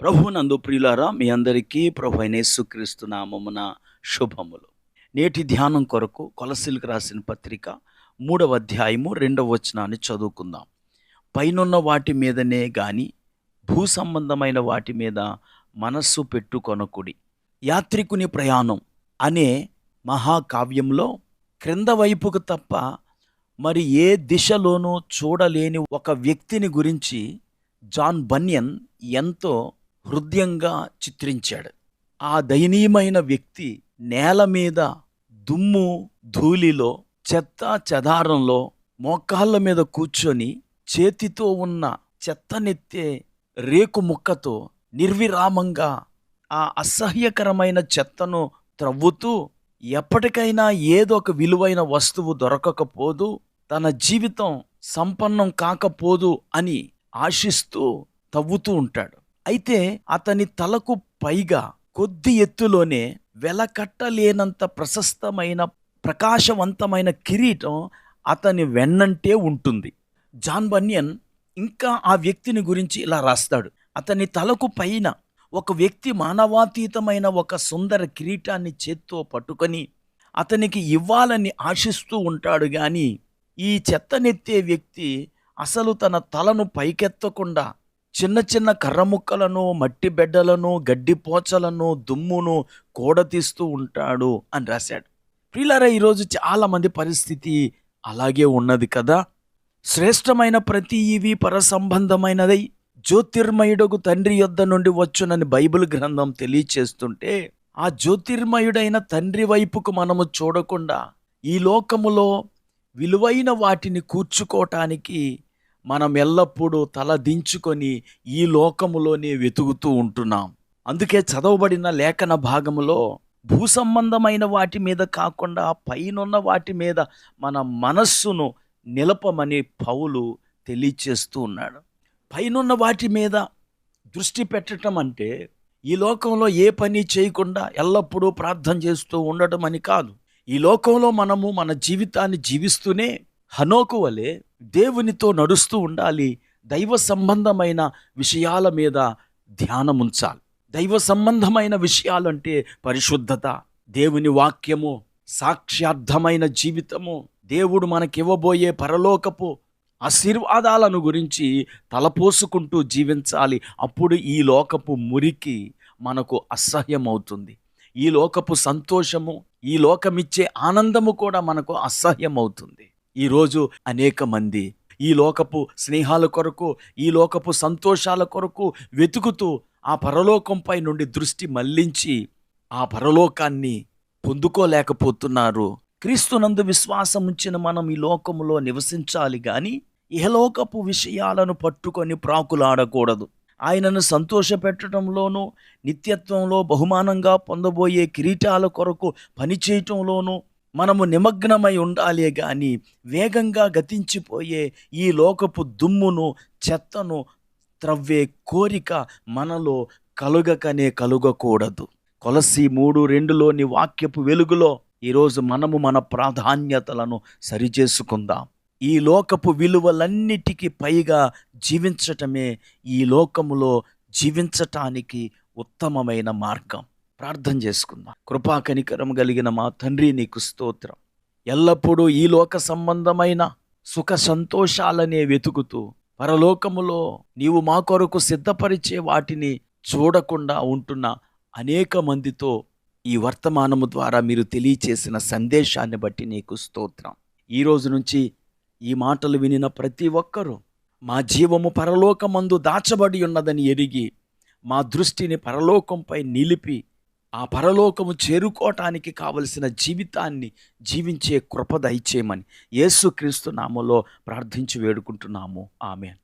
ప్రభునందు ప్రియులారా మీ అందరికీ ప్రభు అయిన యేసుక్రీస్తు నామమున శుభములు. నేటి ధ్యానం కొరకు కొలసిలకు రాసిన పత్రిక మూడవ అధ్యాయము రెండవ వచనాన్ని చదువుకుందాం. పైనున్న వాటి మీదనే గాని భూ సంబంధమైన వాటి మీద మనస్సు పెట్టుకొనకుడి. యాత్రికుని ప్రయాణం అనే మహాకావ్యంలో క్రింద వైపుకు తప్ప మరి ఏ దిశలోనూ చూడలేని ఒక వ్యక్తిని గురించి జాన్ బన్యన్ ఎంతో హృదయంగా చిత్రించాడు. ఆ దయనీయమైన వ్యక్తి నేల మీద దుమ్ము ధూళిలో చెత్త చెదారంలో మోకాళ్ళ మీద కూర్చొని చేతితో ఉన్న చెత్తనెత్తే రేకు ముక్కతో నిర్విరామంగా ఆ అసహ్యకరమైన చెత్తను త్రవ్వుతూ ఎప్పటికైనా ఏదో ఒక విలువైన వస్తువు దొరకకపోదు తన జీవితం సంపన్నం కాకపోదు అని ఆశిస్తూ తవ్వుతూ ఉంటాడు. అయితే అతని తలకు పైగా కొద్ది ఎత్తులోనే వెలకట్టలేనంత ప్రశస్తమైన ప్రకాశవంతమైన కిరీటం అతని వెన్నంటే ఉంటుంది. జాన్ బన్యన్ ఇంకా ఆ వ్యక్తిని గురించి ఇలా రాస్తాడు. అతని తలకు పైన ఒక వ్యక్తి మానవాతీతమైన ఒక సుందర కిరీటాన్ని చేత్తో పట్టుకొని అతనికి ఇవ్వాలని ఆశిస్తూ ఉంటాడు కానీ ఈ చెత్తనెత్తే వ్యక్తి అసలు తన తలను పైకెత్తకుండా చిన్న చిన్న కర్ర ముక్కలను మట్టి బెడ్డలను గడ్డి పోచలను దుమ్మును కూడతీస్తూ ఉంటాడు అని రాశాడు. ప్రియులారా ఈరోజు చాలామంది పరిస్థితి అలాగే ఉన్నది కదా? శ్రేష్టమైన ప్రతి ఇవి పరసంబంధమైనదై జ్యోతిర్మయుడకు తండ్రి యొద్ద నుండి వచ్చునని బైబిల్ గ్రంథం తెలియచేస్తుంటే ఆ జ్యోతిర్మయుడైన తండ్రి వైపుకు మనము చూడకుండా ఈ లోకములో విలువైన వాటిని కూర్చుకోవటానికి మనం ఎల్లప్పుడూ తల దించుకొని ఈ లోకములోనే వెతుకుతూ ఉంటున్నాం. అందుకే చదవబడిన లేఖన భాగములో భూ సంబంధమైన వాటి మీద కాకుండా పైనున్న వాటి మీద మన మనస్సును నిలపమని పౌలు తెలియచేస్తూ ఉన్నాడు. పైనున్న వాటి మీద దృష్టి పెట్టడం అంటే ఈ లోకంలో ఏ పని చేయకుండా ఎల్లప్పుడూ ప్రార్థన చేస్తూ ఉండటం అని కాదు. ఈ లోకంలో మనము మన జీవితాన్ని జీవిస్తూనే హనోకు వలె దేవునితో నడుస్తూ ఉండాలి. దైవ సంబంధమైన విషయాల మీద ధ్యానం ఉంచాలి. దైవ సంబంధమైన విషయాలంటే పరిశుద్ధత దేవుని వాక్యము సాక్ష్యార్థమైన జీవితము దేవుడు మనకివ్వబోయే పరలోకపు ఆశీర్వాదాలను గురించి తలపోసుకుంటూ జీవించాలి. అప్పుడు ఈ లోకపు మురికి మనకు అసహ్యమవుతుంది. ఈ లోకపు సంతోషము ఈ లోకమిచ్చే ఆనందము కూడా మనకు అసహ్యమవుతుంది. ఈరోజు అనేక మంది ఈ లోకపు స్నేహాల కొరకు ఈ లోకపు సంతోషాల కొరకు వెతుకుతూ ఆ పరలోకంపై నుండి దృష్టి మళ్ళించి ఆ పరలోకాన్ని పొందుకోలేకపోతున్నారు. క్రీస్తునందు విశ్వాసం ఉంచిన మనం ఈ లోకములో నివసించాలి కానీ ఇహలోకపు విషయాలను పట్టుకొని ప్రాకులాడకూడదు. ఆయనను సంతోషపెట్టడంలోనూ నిత్యత్వంలో బహుమానంగా పొందబోయే కిరీటాల కొరకు పనిచేయటంలోనూ మనము నిమగ్నమై ఉండాలి కానీ వేగంగా గతించిపోయే ఈ లోకపు దుమ్మును చెత్తను త్రవ్వే కోరిక మనలో కలుగకనే కలుగకూడదు. కొలసి మూడు రెండులోని వాక్యపు వెలుగులో ఈరోజు మనము మన ప్రాధాన్యతలను సరిచేసుకుందాం. ఈ లోకపు విలువలన్నిటికీ పైగా జీవించటమే ఈ లోకములో జీవించటానికి ఉత్తమమైన మార్గం. ప్రార్థన చేసుకుందాం. కృపా కనికరం కలిగిన మా తండ్రి నీకు స్తోత్రం. ఎల్లప్పుడూ ఈ లోక సంబంధమైన సుఖ సంతోషాలనే వెతుకుతూ పరలోకములో నీవు మా కొరకు సిద్ధపరిచే వాటిని చూడకుండా ఉంటున్న అనేక మందితో ఈ వర్తమానము ద్వారా మీరు తెలియచేసిన సందేశాన్ని బట్టి నీకు స్తోత్రం. ఈ రోజు నుంచి ఈ మాటలు వినిన ప్రతి ఒక్కరూ మా జీవము పరలోకమందు దాచబడి ఉన్నదని ఎరిగి మా దృష్టిని పరలోకంపై నిలిపి ఆ పరలోకము చేరుకోవటానికి కావలసిన జీవితాన్ని జీవించే కృప దయచేయమని యేసుక్రీస్తు నామలో ప్రార్థించి వేడుకుంటున్నాము. ఆమె